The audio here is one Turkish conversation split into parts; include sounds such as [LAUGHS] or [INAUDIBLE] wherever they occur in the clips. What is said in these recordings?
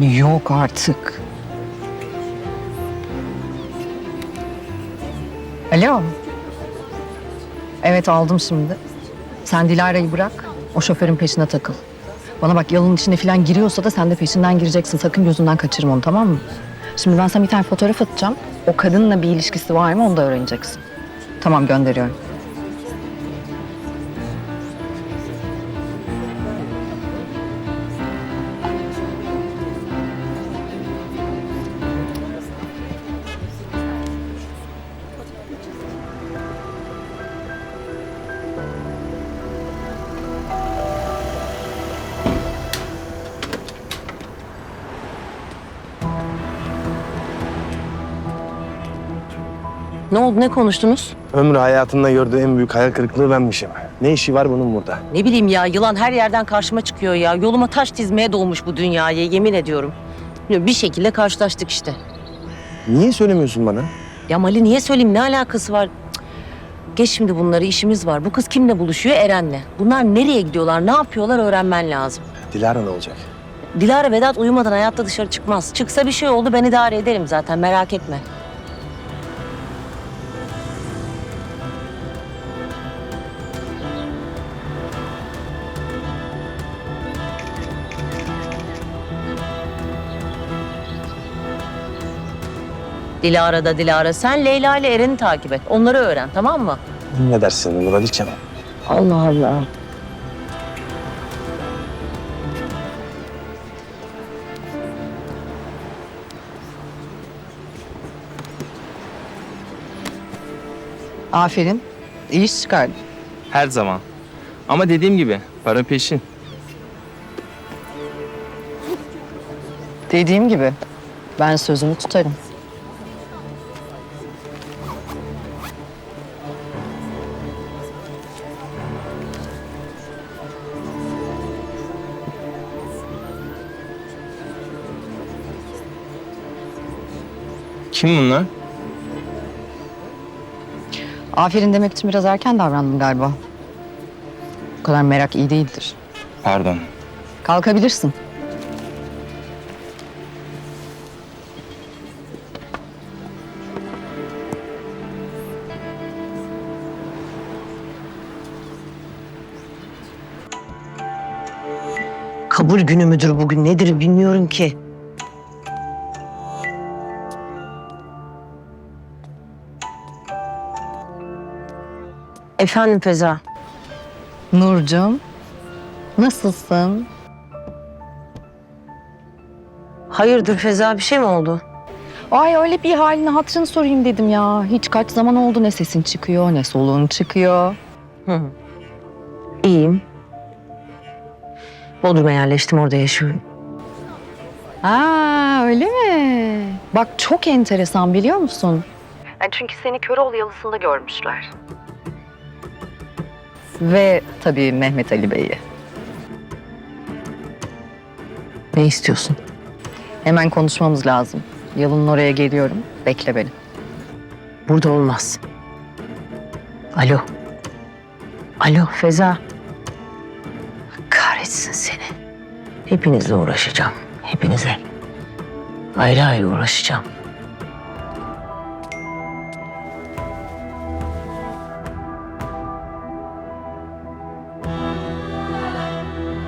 Yok artık. Alo. Evet aldım şimdi. Sen Dilara'yı bırak. O şoförün peşine takıl. Bana bak yalın içine falan giriyorsa da sen de peşinden gireceksin. Sakın gözünden kaçırma onu tamam mı? Şimdi ben sana bir tane fotoğraf atacağım. O kadınla bir ilişkisi var mı onu da öğreneceksin. Tamam gönderiyorum. Ne oldu ne konuştunuz? Ömrü hayatında gördüğü en büyük hayal kırıklığı benmişim. Ne işi var bunun burada? Ne bileyim ya yılan her yerden karşıma çıkıyor ya. Yoluma taş dizmeye dolmuş bu dünyaya yemin ediyorum. Bir şekilde karşılaştık işte. Niye söylemiyorsun bana? Ya Mali niye söyleyeyim ne alakası var? Cık. Geç şimdi bunları işimiz var. Bu kız kimle buluşuyor? Eren'le. Bunlar nereye gidiyorlar, ne yapıyorlar öğrenmen lazım. Dilara ne olacak? Dilara Vedat uyumadan hayatta dışarı çıkmaz. Çıksa bir şey oldu ben idare ederim zaten merak etme. Dilara da Dilara. Sen Leyla ile Eren'i takip et. Onları öğren tamam mı? Ne dersin Nuraliçem? Allah Allah. Aferin. İyi iş çıkardın. Her zaman. Ama dediğim gibi para peşin. Dediğim gibi ben sözümü tutarım. Kim bunlar? Aferin demek için biraz erken davrandım galiba. Bu kadar merak iyi değildir. Pardon. Kalkabilirsin. Kabul günü müdür bugün nedir bilmiyorum ki. Efendim Feza. Nurcum, nasılsın? Hayırdır Feza bir şey mi oldu? Ay öyle bir halini hatırını sorayım dedim ya. Hiç kaç zaman oldu ne sesin çıkıyor ne soluğun çıkıyor. Hı. İyiyim. Bodrum'a yerleştim orada yaşıyorum. Ha öyle mi? Bak çok enteresan biliyor musun? çünkü seni Köroğlu yalısında görmüşler. Ve tabii Mehmet Ali Bey'i. Ne istiyorsun? Hemen konuşmamız lazım. Yalının oraya geliyorum. Bekle beni. Burada olmaz. Alo. Alo Feza. Kahretsin seni. Hepinizle uğraşacağım. Hepinize. Ayrı ayrı uğraşacağım.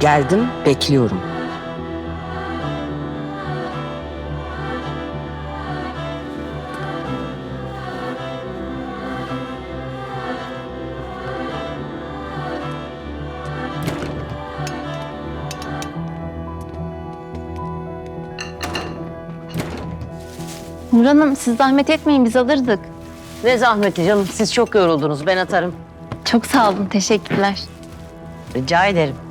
Geldim, bekliyorum. Nur Hanım siz zahmet etmeyin biz alırdık. Ne zahmeti canım, siz çok yoruldunuz. Ben atarım. Çok sağ olun teşekkürler. Rica ederim.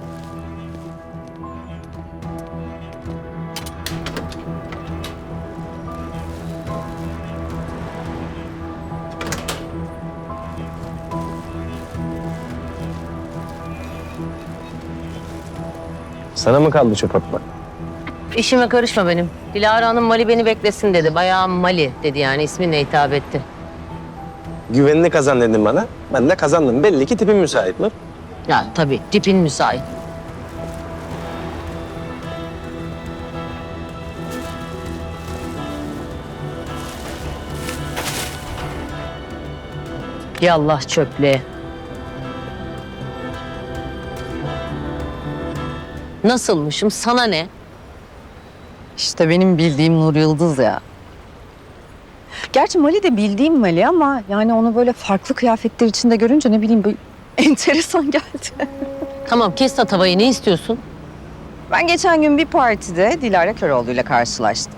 Sana mı kaldı çöp atmak? İşime karışma benim. Dilara Hanım Mali beni beklesin dedi. Bayağı Mali dedi yani isminle hitap etti. Güvenini kazan dedin bana. Ben de kazandım. Belli ki tipim müsait mi? Ya tabii tipin müsait. Yallah çöple. Nasılmışım sana ne? İşte benim bildiğim Nur Yıldız ya. Gerçi Mali de bildiğim Mali ama yani onu böyle farklı kıyafetler içinde görünce ne bileyim böyle [LAUGHS] enteresan geldi. Tamam kes tatavayı ne istiyorsun? Ben geçen gün bir partide Dilara Köroğlu ile karşılaştım.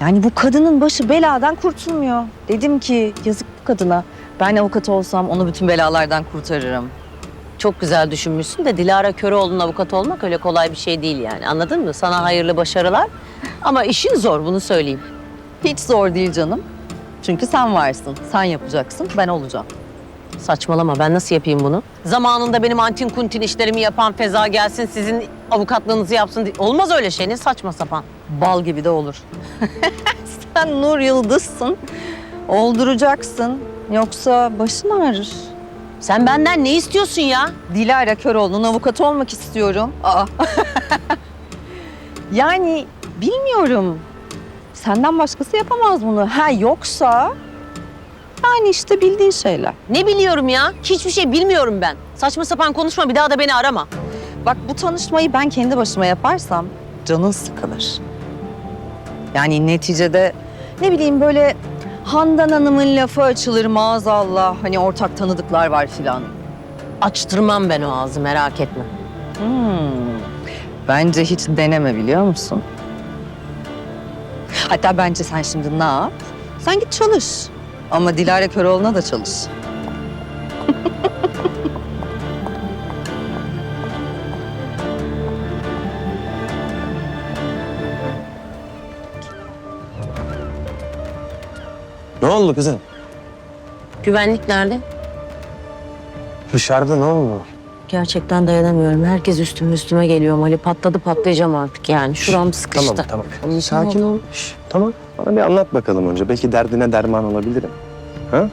Yani bu kadının başı beladan kurtulmuyor. Dedim ki yazık bu kadına. Ben avukat olsam onu bütün belalardan kurtarırım. Çok güzel düşünmüşsün de Dilara Köroğlu'nun avukat olmak öyle kolay bir şey değil yani anladın mı? Sana hayırlı başarılar ama işin zor bunu söyleyeyim. Hiç zor değil canım. Çünkü sen varsın. Sen yapacaksın, ben olacağım. Saçmalama ben nasıl yapayım bunu? Zamanında benim antin kuntin işlerimi yapan Feza gelsin sizin avukatlığınızı yapsın. diye- Olmaz öyle şey ne saçma sapan. Bal gibi de olur. [LAUGHS] sen Nur Yıldız'sın. Olduracaksın. Yoksa başın ağrır. Sen benden ne istiyorsun ya? Dilara Köroğlu'nun avukatı olmak istiyorum. Aa. [LAUGHS] yani bilmiyorum. Senden başkası yapamaz bunu. Ha yoksa yani işte bildiğin şeyler. Ne biliyorum ya? Hiçbir şey bilmiyorum ben. Saçma sapan konuşma bir daha da beni arama. Bak bu tanışmayı ben kendi başıma yaparsam canın sıkılır. Yani neticede ne bileyim böyle Handan Hanım'ın lafı açılır maazallah. Hani ortak tanıdıklar var filan. Açtırmam ben o ağzı merak etme. Hmm. Bence hiç deneme biliyor musun? Hatta bence sen şimdi ne yap? Sen git çalış. Ama Dilara Köroğlu'na da çalış. Oldu kızım? Güvenlik nerede? Dışarıda ne oldu? Gerçekten dayanamıyorum. Herkes üstüme üstüme geliyor Mali. Patladı patlayacağım artık yani. Şuram sıkıştı. Tamam tamam. tamam sakin ol. Şş, tamam. Bana bir anlat bakalım önce. Belki derdine derman olabilirim. Ha?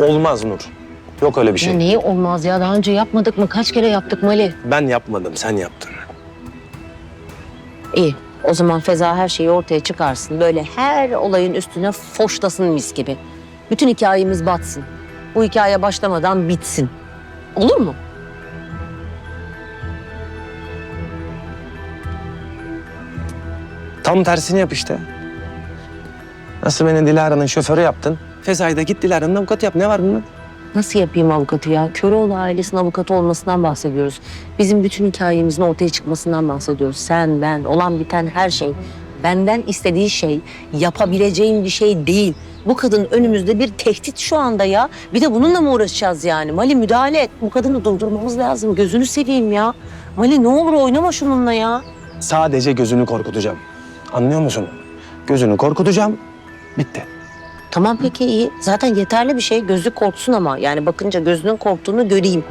Olmaz Nur. Yok öyle bir şey. Ya neyi olmaz ya? Daha önce yapmadık mı? Kaç kere yaptık Mali? Ben yapmadım, sen yaptın. İyi. O zaman Feza her şeyi ortaya çıkarsın. Böyle her olayın üstüne foşlasın mis gibi. Bütün hikayemiz batsın. Bu hikaye başlamadan bitsin. Olur mu? Tam tersini yap işte. Nasıl beni Dilara'nın şoförü yaptın? Feza'yı da git Dilara'nın avukatı yap. Ne var bunda? Nasıl yapayım avukatı ya? Köroğlu ailesinin avukatı olmasından bahsediyoruz. Bizim bütün hikayemizin ortaya çıkmasından bahsediyoruz. Sen, ben, olan biten her şey. Benden istediği şey, yapabileceğim bir şey değil. Bu kadın önümüzde bir tehdit şu anda ya. Bir de bununla mı uğraşacağız yani? Mali müdahale et. Bu kadını durdurmamız lazım. Gözünü seveyim ya. Mali ne olur oynama şununla ya. Sadece gözünü korkutacağım. Anlıyor musun? Gözünü korkutacağım. Bitti. Tamam peki iyi. Zaten yeterli bir şey. Gözü korksun ama. Yani bakınca gözünün korktuğunu göreyim.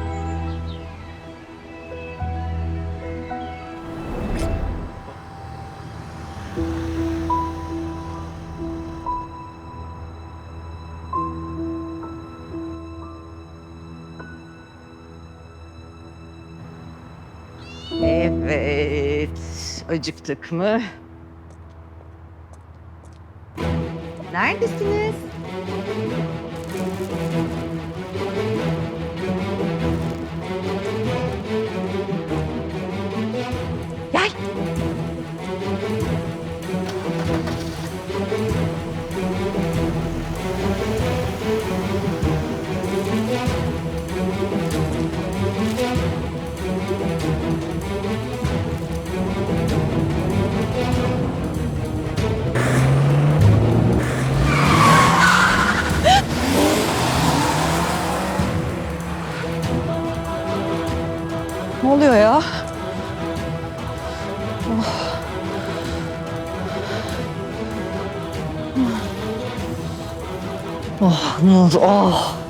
Evet. Acıktık mı? Neredesiniz? 哦那样哦。